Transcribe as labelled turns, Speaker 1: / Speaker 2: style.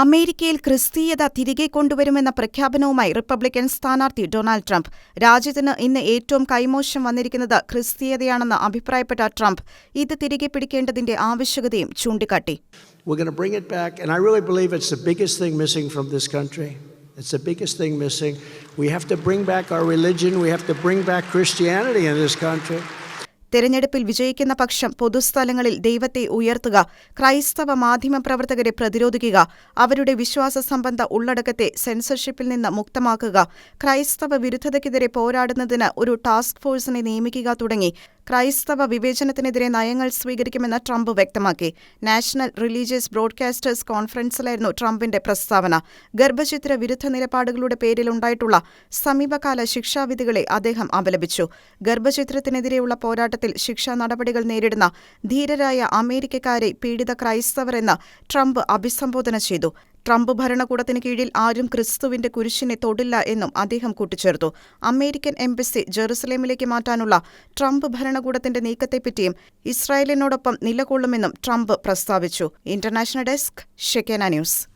Speaker 1: അമേരിക്കയിൽ ക്രിസ്തീയത തിരികെ കൊണ്ടുവരുമെന്ന പ്രഖ്യാപനവുമായി റിപ്പബ്ലിക്കൻ സ്ഥാനാർത്ഥി ഡൊണാൾഡ് ട്രംപ് രാജ്യത്തിന് ഇന്ന് ഏറ്റവും കൈമോശം വന്നിരിക്കുന്നത് ക്രിസ്തീയതയാണെന്ന് അഭിപ്രായപ്പെട്ട ട്രംപ് ഇത് തിരികെ പിടിക്കേണ്ടതിന്റെ ആവശ്യകതയും ചൂണ്ടിക്കാട്ടി.
Speaker 2: It's the biggest thing missing. We have to bring back our religion. We have to bring back Christianity in this country.
Speaker 1: തെരഞ്ഞെടുപ്പിൽ വിജയിക്കുന്ന പക്ഷം പൊതുസ്ഥലങ്ങളിൽ ദൈവത്തെ ഉയർത്തുക ക്രൈസ്തവ മാധ്യമപ്രവർത്തകരെ പ്രതിരോധിക്കുക അവരുടെ വിശ്വാസ സംബന്ധ ഉള്ളടക്കത്തെ സെൻസർഷിപ്പിൽ നിന്ന് മുക്തമാക്കുക ക്രൈസ്തവ വിരുദ്ധതയ്ക്കെതിരെ പോരാടുന്നതിന് ഒരു ടാസ്ക് ഫോഴ്സിനെ നിയമിക്കുക തുടങ്ങി. ക്രൈസ്തവ വിവേചനത്തിനെതിരെ നയങ്ങൾ സ്വീകരിക്കുമെന്ന് ട്രംപ് വ്യക്തമാക്കി. നാഷണൽ റിലീജിയസ് ബ്രോഡ്കാസ്റ്റേഴ്സ് കോൺഫറൻസിലായിരുന്നു ട്രംപിന്റെ പ്രസ്താവന. ഗർഭചിത്ര വിരുദ്ധ നിലപാടുകളുടെ പേരിലുണ്ടായിട്ടുള്ള സമീപകാല ശിക്ഷാവിധികളെ അദ്ദേഹം അപലപിച്ചു. ഗർഭചിത്രത്തിനെതിരെയുള്ള പോരാട്ടത്തിൽ ശിക്ഷാ നടപടികൾ നേരിടുന്ന ധീരരായ അമേരിക്കക്കാരെ പീഡിത ക്രൈസ്തവർ എന്ന് ട്രംപ് അഭിസംബോധന ചെയ്തു. ട്രംപ് ഭരണകൂടത്തിന് കീഴിൽ ആരും ക്രിസ്തുവിന്റെ കുരിശിനെ തൊടില്ല എന്നും അദ്ദേഹം കൂട്ടിച്ചേർത്തു. അമേരിക്കൻ എംബസി ജെറുസലേമിലേക്ക് മാറ്റാനുള്ള ട്രംപ് ഭരണകൂടത്തിന്റെ നീക്കത്തെപ്പറ്റിയും ഇസ്രായേലിനോടൊപ്പം നിലകൊള്ളുമെന്നും ട്രംപ് പ്രസ്താവിച്ചു. International desk Shekinah news.